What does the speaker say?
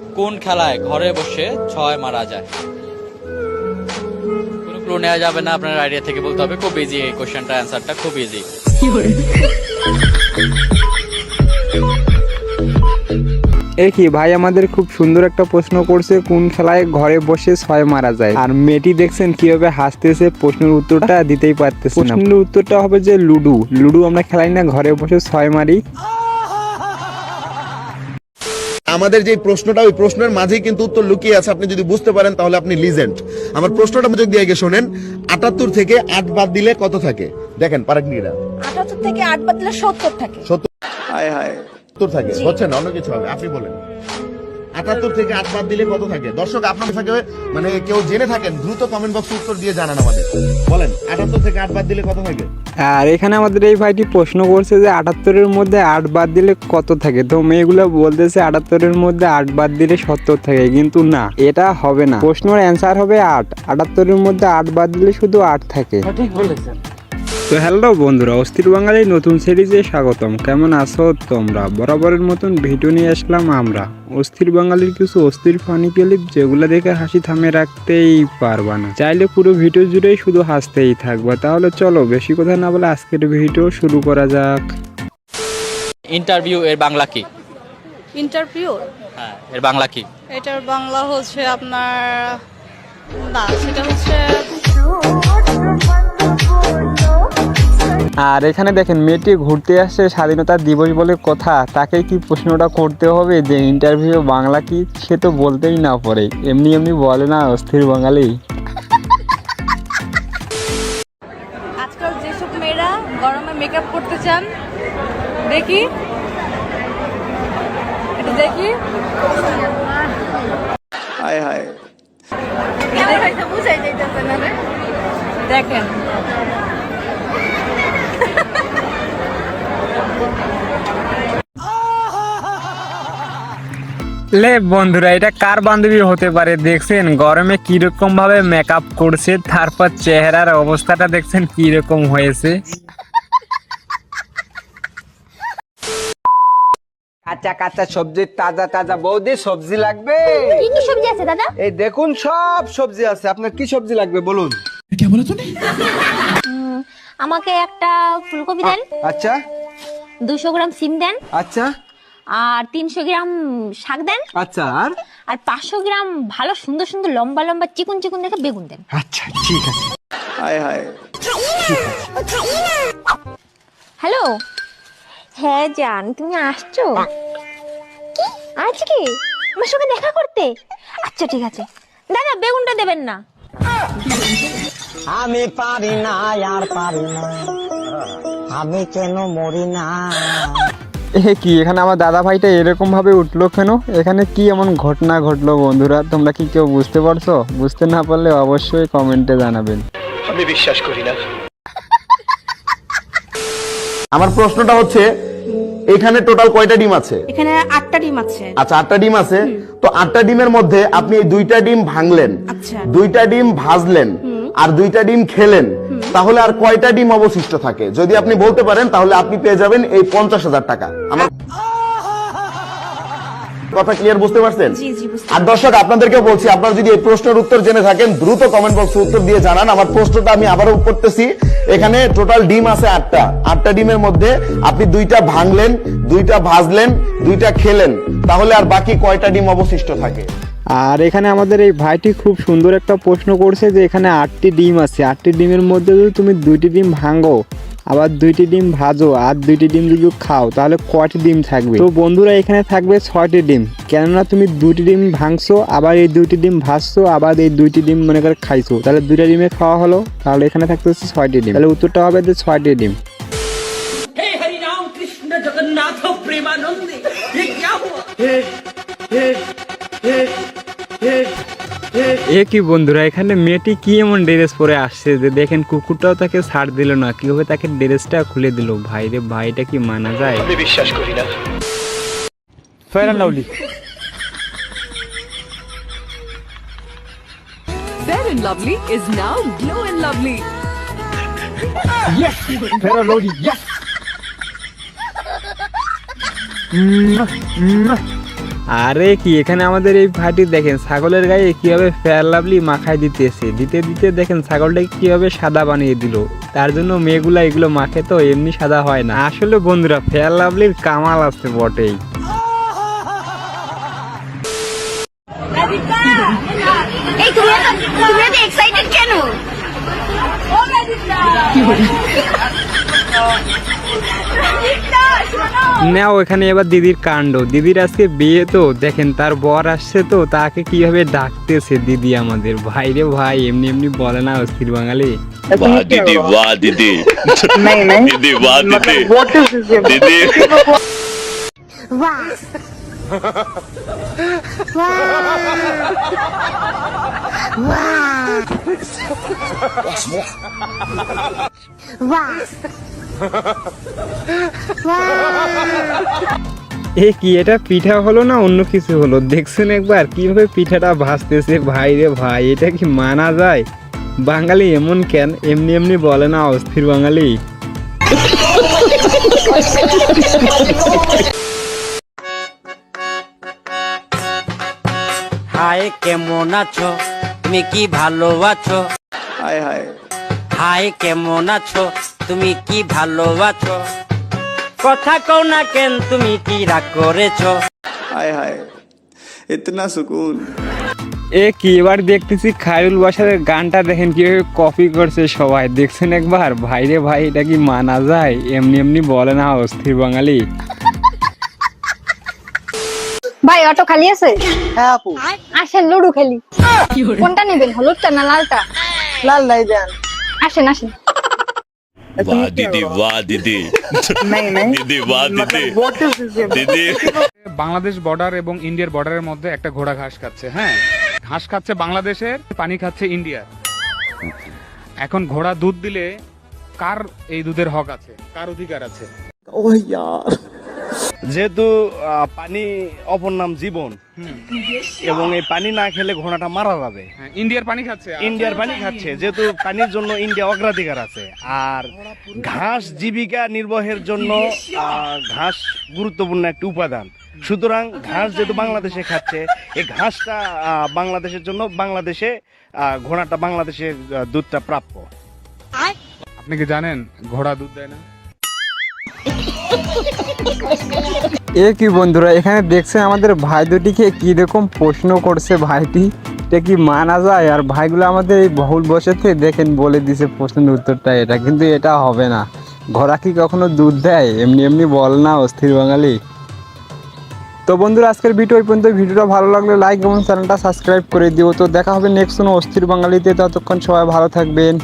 কোন খেলায় ঘরে বসে ছয় মারা যায়? কোনো ক্লু নেওয়া যাবে না আপনার আইডিয়া থেকে বলতে হবে। খুব ইজি এই কোশ্চেনটা অ্যান্সারটা খুব ইজি এ কি ভাই আমাদের খুব সুন্দর একটা প্রশ্ন করছে কোন খেলায় ঘরে বসে ছয় মারা যায়? আর মেয়েটি দেখছেন কীভাবে হাসতেছে প্রশ্নের উত্তরটা দিতেই পারতেছে না। প্রশ্নের উত্তরটা হবে যে লুডু। লুডু আমরা খেলাই না ঘরে বসে ছয় মারি। আমাদের যে প্রশ্নটা ওই প্রশ্নের মাঝেই কিন্তু উত্তর লুকিয়ে আছে। আপনি যদি বুঝতে পারেন তাহলে আপনি লিজেন্ড আমার প্রশ্নটা মনোযোগ দিয়ে আগে শোনেন। আটাত্তর থেকে আট বাদ দিলে কত থাকে? দেখেন পারাকনিরা আটাত্তর থেকে আট বাদ দিলে সত্তর থাকে। সত্তর হায় হায়। সত্তর থাকে। হচ্ছে না অন্য কিছু হবে। আপনি বলেন। আটাত্তর থেকে আট বাদ দিলে কত থাকে? দর্শক আপনার থাকে মানে কেউ জেনে থাকেন দ্রুত কমেন্ট বক্সে উত্তর দিয়ে জানান আমাদের। বলেন আটাত্তর থেকে আট বাদ দিলে কত থাকে? আর এখানে আমাদের এই ভাইটি প্রশ্ন করছে যে আটাত্তরের মধ্যে আট বাদ দিলে কত থাকে? তো মেয়েগুলো বলতেছে আটাত্তরের মধ্যে আট বাদ দিলে সত্তর থাকে কিন্তু না এটা হবে না। প্রশ্নের অ্যান্সার হবে আট। আটাত্তরের মধ্যে আট বাদ দিলে শুধু আট থাকে। তো হ্যালো বন্ধুরা অস্থির বাঙালির নতুন সিরিজে স্বাগতম। কেমন আছো তোমরা? বরাবরের মতন ভিডিও নিয়ে আসলাম আমরা। অস্থির বাঙালির কিছু অস্থির ফানি ক্লিপ যেগুলো দেখে হাসি থামে রাখতেই পারবা না। চাইলে পুরো ভিডিও জুড়েই শুধু হাসতেই থাকবা। তাহলে চলো বেশি কথা না বলে আজকের ভিডিও শুরু করা যাক। ইন্টারভিউ এর বাংলা কি? ইন্টারভিউ হ্যাঁ এর বাংলা কি? এটার বাংলা হচ্ছে আপনার না সেটা হচ্ছে আর এখানে দেখেন মেয়েটি ঘুরতে আসছে স্বাধীনতা দিবস বলে কথা। তাকে কি প্রশ্নটা করতে হবে যে ইন্টারভিউ বাংলা কি সে তো বলতেই না পারে। এমনি এমনি বলে না অস্থির বাঙালি। আজকাল যেসব মেয়েরা গরমে মেকআপ করতে চান দেখি। এটা দেখি। দেখেন। লে বন্ধুরা এটা কার বান্ধবী হতে পারে দেখছেন? গরমে কীরকম ভাবে মেকআপ করছে তারপর চেহারার অবস্থাটা দেখছেন কীরকম হয়েছে? কাঁচা কাঁচা সবজি তাজা তাজা। বৌদি সবজি লাগবে? কি কি সবজি আছে দাদা? এই দেখুন সব সবজি আছে। আপনার কি সবজি লাগবে বলুন? কে বলো তুমি আমাকে একটা ফুলকপি দেন। আচ্ছা। দুশো গ্রাম সিম দেন। আচ্ছা। আর তিনশো গ্রাম শাক দেন। আচ্ছা আর? আর পাঁচশো গ্রাম ভালো সুন্দর সুন্দর লম্বা লম্বা চিকুন চিকুন দেখে বেগুন দেন। আচ্ছা ঠিক আছে। হ্যালো? হ্যাঁ জান তুমি আসছো? কি? আজকে আমার সঙ্গে দেখা করতে? আচ্ছা ঠিক আছে। দাদা বেগুনটা দেবেন না। আমি পারি না আর পারি না। আমি কেন মরি না? এ কি এখানে আমার দাদা ভাইটা এরকম ভাবে উঠল কেন? এখানে কি এমন ঘটনা ঘটলো বন্ধুরা? তোমরা কি কেউ বুঝতে পারছ? বুঝতে না পারলে অবশ্যই কমেন্টে জানাবেন। আমি বিশ্বাস করি না। আমার প্রশ্নটা হচ্ছে এখানে টোটাল কয়টা ডিম আছে? এখানে আটটা ডিম আছে। আচ্ছা আটটা ডিম আছে। তো আটটা ডিমের মধ্যে আপনি এই দুইটা ডিম ভাঙলেন। আচ্ছা। দুইটা ডিম ভাজলেন। আর দুইটা ডিম খেলেন। তাহলে আর কয়টা ডিম অবশিষ্ট থাকে? যদি আপনি বলতে পারেন তাহলে আপনি পেয়ে যাবেন এই পঞ্চাশ হাজার টাকা। আমার কথা ক্লিয়ার বুঝতে পারছেন? আর দর্শক আপনাদেরকে বলছি আপনারা যদি এই প্রশ্নের উত্তর জেনে থাকেন দ্রুত কমেন্ট বক্সে উত্তর দিয়ে জানান। আমার প্রশ্নটা আমি আবারও করতেছি। এখানে টোটাল ডিম আছে আটটা। আটটা ডিমের মধ্যে আপনি দুইটা ভাঙলেন দুইটা ভাজলেন দুইটা খেলেন। তাহলে আর বাকি কয়টা ডিম অবশিষ্ট থাকে? আর এখানে আমাদের এই ভাইটি খুব সুন্দর একটা প্রশ্ন করছে যে এখানে আটটি ডিম আছে। আটটি ডিমের মধ্যে যদি তুমি দুইটি ডিম ভাঙো আবার দুইটি ডিম ভাজো আর দুইটি ডিম যদি খাও তাহলে কয়টি ডিম থাকবে? তো বন্ধুরা এখানে থাকবে ছয়টি ডিম। কেননা তুমি দুইটি ডিম ভাঙছো আবার এই দুইটি ডিম ভাজছো আবার এই দুইটি ডিম মনে করে খাইছো। তাহলে দুইটা ডিমে খাওয়া হলো তাহলে এখানে থাকতে হচ্ছে ছয়টি ডিম। তাহলে উত্তরটা হবে যে ছয়টি ডিম। এ কি বন্ধুরা এখানে মেয়েটি কি এমন ড্রেস পরে আসছে যে দেখেন কুকুরটাও তাকে ছাড় দিল না কীভাবে তাকে ড্রেসটা খুলে দিল? ভাই রে ভাইটা কি মানা যায়? Fair Lovely Fair and Lovely is now Glow and Lovely. Fair Lovely yes আরে কি এখানে আমাদের এই ভাইটি দেখেন ছাগলের গায়ে কীভাবে ফেয়ার লাভলি মাখায় দিতেছে। দিতে দিতে দেখেন ছাগলটাকে কীভাবে সাদা বানিয়ে দিল। তার জন্য মেয়েগুলা এগুলো মাখে তো এমনি সাদা হয় না। আসলে বন্ধুরা ফেয়ার লাভলির কামাল আছে বটেই। এই তুমি এত তুমি এত এক্সাইটেড কেন? না এখানে এবার দিদির কাণ্ড। দিদির আজকে বিয়ে তো দেখেন তার বর আসছে তো তাকে কীভাবে ডাকতেছে দিদি আমাদের? ভাই রে ভাই এমনি এমনি বলে না অস্থির বাঙালি। দিদি বাহ দিদি। দিদি বাহ দিদি। দিদি। Wow! Wow! Wow! এ কি এটা পিঠা হলো না অন্য কিছু হলো? দেখছেন একবার কীভাবে পিঠাটা ভাসতেছে ভাই রে ভাই এটা কি মানা যায়? বাঙালি এমন কেন? এমনি এমনি বলে না অস্থির বাঙালি। হায় কেমন আছো? তুমি কি ভালো আছো? হায় হায়। হাই কেমন আছো? তুমি কি ভালো আছো? কথা কও না কেন তুমি কি রাগ করেছ? হায় হায় ইতনা সুকুন। এ কি এবার দেখতেছি খায়রুল বাসারের গানটা দেখেন কীভাবে কপি করছে সবাই। দেখছেন একবার? ভাইরে ভাই এটা কি মানা যায়? এমনি এমনি বলে না অস্থির বাঙালি। ভাই অটো খালি আছে? হ্যাঁ আপু। আসেন লুডু খেলি। কোনটা নেবেন হলুদটা না লালটা? লাল নাই দেন। আসেন আসেন वाह दीदी वाह दीदी दीदी वाह दीदी दीदी বাংলাদেশ বর্ডার এবং ইন্ডিয়ার বর্ডারের মধ্যে একটা ঘোড়া ঘাস খাচ্ছে হ্যাঁ ঘাস খাচ্ছে বাংলাদেশের পানি খাচ্ছে ইন্ডিয়ার এখন ঘোড়া দুধ দিলে কার এই দুধের হক আছে কার অধিকার আছে যেহেতু পানি অপর নাম জীবন। এবং এই পানি না খেলে ঘোড়াটা মারা যাবে। হ্যাঁ, ইন্ডিয়ার পানি খাচ্ছে। ইন্ডিয়ার পানি খাচ্ছে। যেহেতু পানির জন্য ইন্ডিয়া অগ্রাধিকার আছে। আর ঘাস জীবিকা নির্বাহের জন্য ঘাস গুরুত্বপূর্ণ একটি উপাদান। সুতরাং ঘাস যেহেতু বাংলাদেশে খাচ্ছে এই ঘাসটা বাংলাদেশের জন্য বাংলাদেশে ঘোড়াটা বাংলাদেশের দুধটা প্রাপ্য। আপনি কি জানেন ঘোড়া দুধ দেয় না? এ কি বন্ধুরা, এখানে দেখছেন আমাদের ভাই দুটিকে কি রকম প্রশ্ন করছে ভাইটি? এটা কি মানা যায়? আর ভাইগুলো আমাদের এই বহুল বসেতে দেখেন বলে দিছে প্রশ্নের উত্তরটা, এটা কিন্তু এটা হবে না। ঘোড়া কি কখনো দুধ দেয়? এমনি এমনি বল না, অস্থির বাঙালি। তো বন্ধুরা, আজকের ভিডিও এই পর্যন্ত। ভিডিওটা ভালো লাগলে লাইক এবং চ্যানেলটা সাবস্ক্রাইব করে দিও। তো দেখা হবে নেক্সট কোনো অস্থির বাঙালিতে। ততক্ষণ সবাই ভালো থাকবেন।